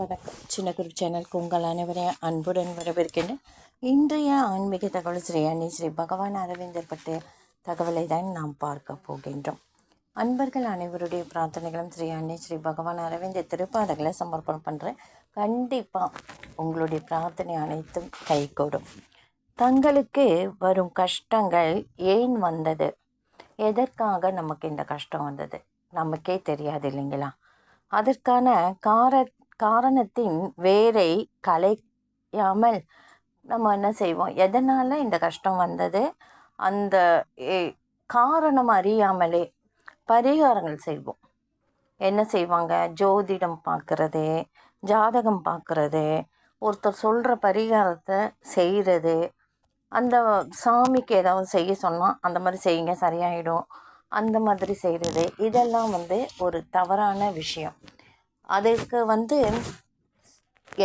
வணக்கம் சின்ன குரு சேனலுக்கு உங்கள் அனைவரையும் அன்புடன் வரவேற்கின்றேன். இன்றைய ஆன்மீக தகவல் ஸ்ரீ அண்ணி ஸ்ரீ பகவான் அரவிந்தர் பற்றிய தகவலை தான் நாம் பார்க்க போகின்றோம். அன்பர்கள் அனைவருடைய பிரார்த்தனைகளும் ஸ்ரீ அன்னை ஸ்ரீ பகவான் அரவிந்தர் திருப்பாதங்களை சமர்ப்பணம் பண்ணுறேன் கண்டிப்பாக உங்களுடைய பிரார்த்தனை அனைத்தும் கைகூடும். தங்களுக்கு வரும் கஷ்டங்கள் ஏன் வந்தது? எதற்காக நமக்கு இந்த கஷ்டம் வந்தது? நமக்கே தெரியாது இல்லைங்களா? அதற்கான கார காரணத்தின் வேரை கலையாமல் நம்ம என்ன செய்வோம்? எதனால் இந்த கஷ்டம் வந்தது? அந்த காரணம் அறியாமலே பரிகாரங்கள் செய்வோம். என்ன செய்வாங்க? ஜோதிடம் பார்க்குறது ஜாதகம் பார்க்குறது ஒருத்தர் சொல்கிற பரிகாரத்தை செய்கிறது அந்த சாமிக்கு ஏதாவது செய்ய சொன்னால் அந்த மாதிரி செய்யுங்க சரியாயிடும். அந்த மாதிரி செய்கிறது இதெல்லாம் வந்து ஒரு தவறான விஷயம். அதற்கு வந்து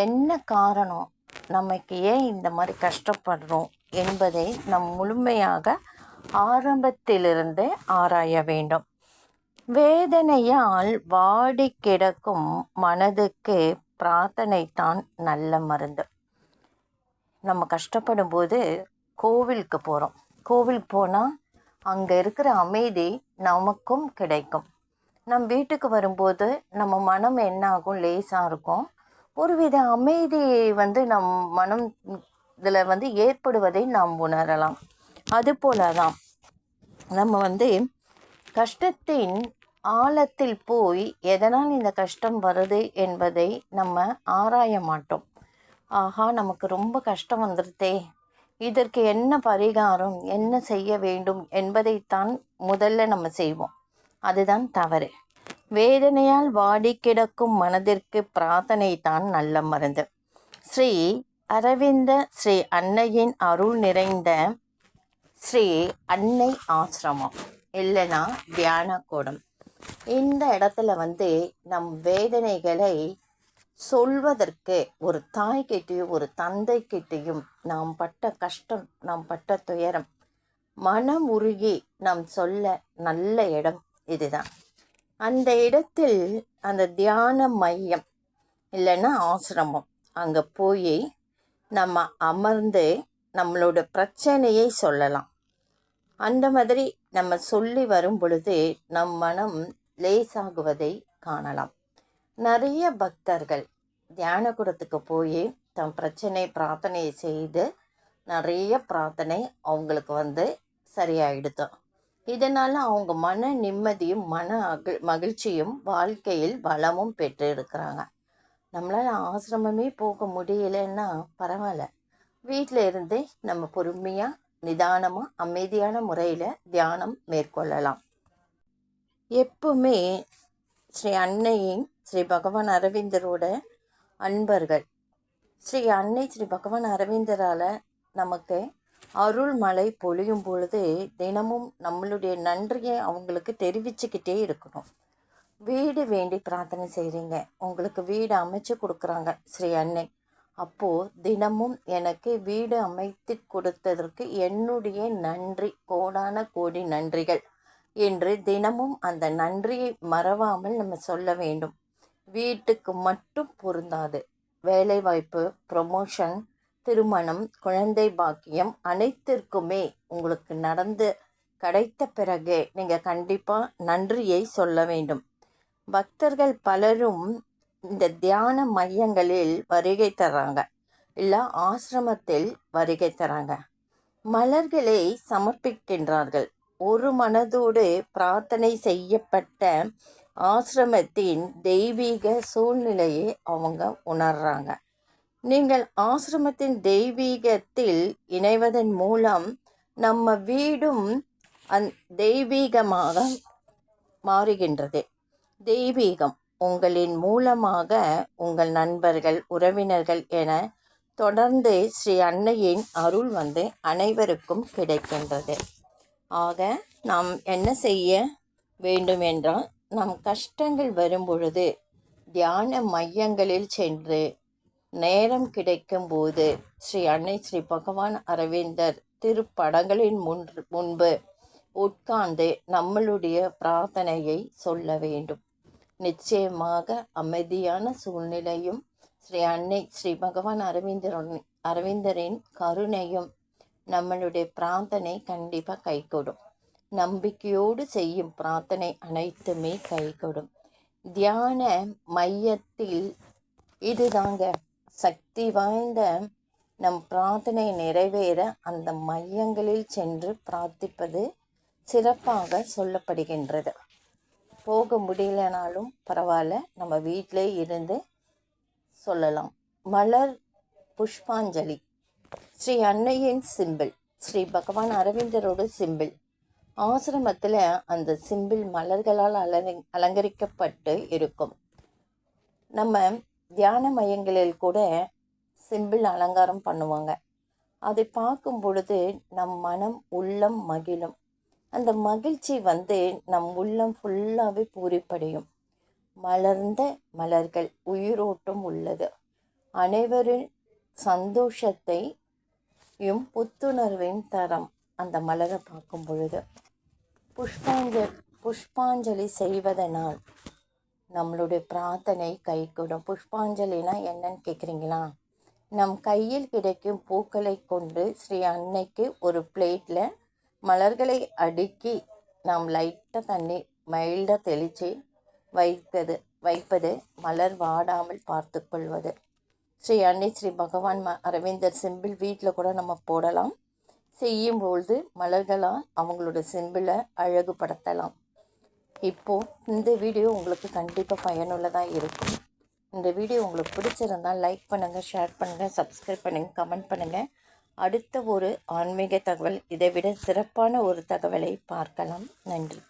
என்ன காரணம்? நமக்கு ஏன் இந்த மாதிரி கஷ்டப்படுறோம் என்பதை நம் முழுமையாக ஆரம்பத்திலிருந்தே ஆராய வேண்டும். வேதனையால் வாடி கிடக்கும் மனதுக்கு பிரார்த்தனை தான் நல்ல மருந்து. நம்ம கஷ்டப்படும் போது கோவிலுக்கு போகிறோம் கோவிலுக்கு போனால் அங்கே இருக்கிற அமைதி நமக்கும் கிடைக்கும். நம் வீட்டுக்கு வரும்போது நம்ம மனம் என்ன ஆகும் லேசாக இருக்கும். ஒருவித அமைதி வந்து நம் மனம் இதில் வந்து ஏற்படுவதை நாம் உணரலாம். அதுபோல தான் நம்ம வந்து கஷ்டத்தின் ஆழத்தில் போய் எதனால் இந்த கஷ்டம் வருது என்பதை நம்ம ஆராய மாட்டோம். ஆஹா நமக்கு ரொம்ப கஷ்டம் வந்துருதே இதற்கு என்ன பரிகாரம்? என்ன செய்ய வேண்டும்? என்பதைத்தான் முதல்ல நம்ம செய்வோம். அதுதான் தவறு. வேதனையால் வாடி கிடக்கும் மனதிற்கு பிரார்த்தனை தான் நல்ல மருந்து. ஸ்ரீ அரவிந்த ஸ்ரீ அன்னையின் அருள் நிறைந்த ஸ்ரீ அன்னை ஆசிரமம் இல்லைன்னா தியான கூடம். இந்த இடத்துல வந்து நம் வேதனைகளை சொல்வதற்கு ஒரு தாய்கிட்டையும் ஒரு தந்தைக்கிட்டையும் நாம் பட்ட கஷ்டம் நாம் பட்ட துயரம் மனம் உருகி நாம் சொல்ல நல்ல இடம் இதுதான். அந்த இடத்தில் அந்த தியான மையம் இல்லைன்னா ஆசிரமம். அங்கே போய் நம்ம அமர்ந்து நம்மளோட பிரச்சனையை சொல்லலாம். அந்த மாதிரி நம்ம சொல்லி வரும் பொழுது நம் மனம் லேசாகுவதை காணலாம். நிறைய பக்தர்கள் தியானகுடத்துக்கு போய் தம் பிரச்சனை பிரார்த்தனை செய்து நிறைய பிரார்த்தனை அவங்களுக்கு வந்து சரியாயிடுது. இதனால் அவங்க மன நிம்மதியும் மன அகிழ் மகிழ்ச்சியும் வாழ்க்கையில் வளமும் பெற்று இருக்கிறாங்க. நம்மளால் ஆசிரமமே போக முடியலன்னா பரவாயில்ல. வீட்டில் இருந்தே நம்ம பொறுமையாக நிதானமாக அமைதியான முறையில் தியானம் மேற்கொள்ளலாம். எப்பவுமே ஸ்ரீ அன்னையின் ஸ்ரீ பகவான் அரவிந்தரோட அன்பர்கள். ஸ்ரீ அன்னை ஸ்ரீ பகவான் அரவிந்தரால் நமக்கு அருள் மழை பொழியும் பொழுது தினமும் நம்மளுடைய நன்றியை அவங்களுக்கு தெரிவிச்சுக்கிட்டே இருக்கணும். வீடு வேண்டி பிரார்த்தனை செய்கிறீங்க உங்களுக்கு வீடு அமைச்சு கொடுக்குறாங்க ஸ்ரீ அன்னை. அப்போது தினமும் எனக்கு வீடு அமைத்து கொடுத்ததற்கு என்னுடைய நன்றி கோடான கோடி நன்றிகள் என்று தினமும் அந்த நன்றியை மறவாமல் நம்ம சொல்ல வேண்டும். வீட்டுக்கு மட்டும் பொருந்தாது. வேலைவாய்ப்பு ப்ரொமோஷன் திருமணம் குழந்தை பாக்கியம் அனைத்திற்குமே உங்களுக்கு நடந்து கிடைத்த பிறகு நீங்கள் கண்டிப்பாக நன்றியை சொல்ல வேண்டும். பக்தர்கள் பலரும் இந்த தியான மையங்களில் வருகை தர்றாங்க. இல்லை ஆசிரமத்தில் வருகை தராங்க மலர்களை சமர்ப்பிக்கின்றார்கள். ஒரு மனதோடு பிரார்த்தனை செய்யப்பட்ட ஆசிரமத்தின் தெய்வீக சூழ்நிலையை அவங்க உணர்றாங்க. நீங்கள் ஆசிரமத்தின் தெய்வீகத்தில் இணைவதன் மூலம் நம்ம வீடும் அந் தெய்வீகமாக மாறுகின்றது. தெய்வீகம் உங்களின் மூலமாக உங்கள் நண்பர்கள் உறவினர்கள் என தொடர்ந்து ஸ்ரீ அன்னையின் அருள் வந்து அனைவருக்கும் கிடைக்கின்றது. ஆக நாம் என்ன செய்ய வேண்டும் என்றால் நம் கஷ்டங்கள் வரும்பொழுது தியான மையங்களில் சென்று நேரம் கிடைக்கும் போது ஸ்ரீ அன்னை ஸ்ரீ பகவான் அரவிந்தர் திருப்படங்களின் முன் முன்பு உட்கார்ந்து நம்மளுடைய பிரார்த்தனையை சொல்ல வேண்டும். நிச்சயமாக அமைதியான சூழ்நிலையும் ஸ்ரீ அன்னை ஸ்ரீ பகவான் அரவிந்தரின் அரவிந்தரின் கருணையும் நம்மளுடைய பிரார்த்தனை கண்டிப்பாக கைகொடும். நம்பிக்கையோடு செய்யும் பிரார்த்தனை அனைத்துமே கைகொடும். தியான மையத்தில் இதுதாங்க சக்தி வாய்ந்த நம் பிரார்த்தனை நிறைவேற அந்த மையங்களில் சென்று பிரார்த்திப்பது சிறப்பாக சொல்லப்படுகின்றது. போக முடியலனாலும் பரவாயில்ல நம்ம வீட்டிலே இருந்து சொல்லலாம். மலர் புஷ்பாஞ்சலி. ஸ்ரீ அன்னையின் சிம்பிள் ஸ்ரீ பகவான் அரவிந்தரோட சிம்பிள். ஆசிரமத்தில் அந்த சிம்பிள் மலர்களால் அலங்க அலங்கரிக்கப்பட்டு இருக்கும். நம்ம தியான மையங்களில் கூட சிம்பிள் அலங்காரம் பண்ணுவாங்க. அதை பார்க்கும் பொழுது நம் மனம் உள்ளம் மகிழும். அந்த மகிழ்ச்சி வந்து நம் உள்ளம் ஃபுல்லாகவே பூரிப்படையும். மலர்ந்த மலர்கள் உயிரோட்டம் உள்ளது. அனைவரின் சந்தோஷத்தையும் புத்துணர்வின் தரம் அந்த மலரை பார்க்கும் பொழுது. புஷ்பாஞ்சலி புஷ்பாஞ்சலி செய்வதனால் நம்மளுடைய பிரார்த்தனை கைகூடும். புஷ்பாஞ்சலினா என்னன்னு கேட்குறீங்களா நம் கையில் கிடைக்கும் பூக்களை கொண்டு ஸ்ரீ அன்னைக்கு ஒரு பிளேட்டில் மலர்களை அடுக்கி நாம் லைட்டாக தண்ணி மைல்டாக தெளித்து வைப்பது வைப்பது மலர் வாடாமல் பார்த்து கொள்வது. ஸ்ரீ அன்னை ஸ்ரீ பகவான் ம அரவிந்தர் சிம்பிள் வீட்டில் கூட நம்ம போடலாம். செய்யும்பொழுது மலர்களால் அவங்களோட சிம்பிளை அழகுபடுத்தலாம். இப்போது இந்த வீடியோ உங்களுக்கு கண்டிப்பாக பயனுள்ளதாக இருக்கும். இந்த வீடியோ உங்களுக்கு பிடிச்சிருந்தால் லைக் பண்ணுங்கள் ஷேர் பண்ணுங்கள் சப்ஸ்கிரைப் பண்ணுங்கள் கமெண்ட் பண்ணுங்கள் அடுத்த ஒரு ஆன்மீக தகவல் இதை விட சிறப்பான ஒரு தகவலை பார்க்கலாம். நன்றி.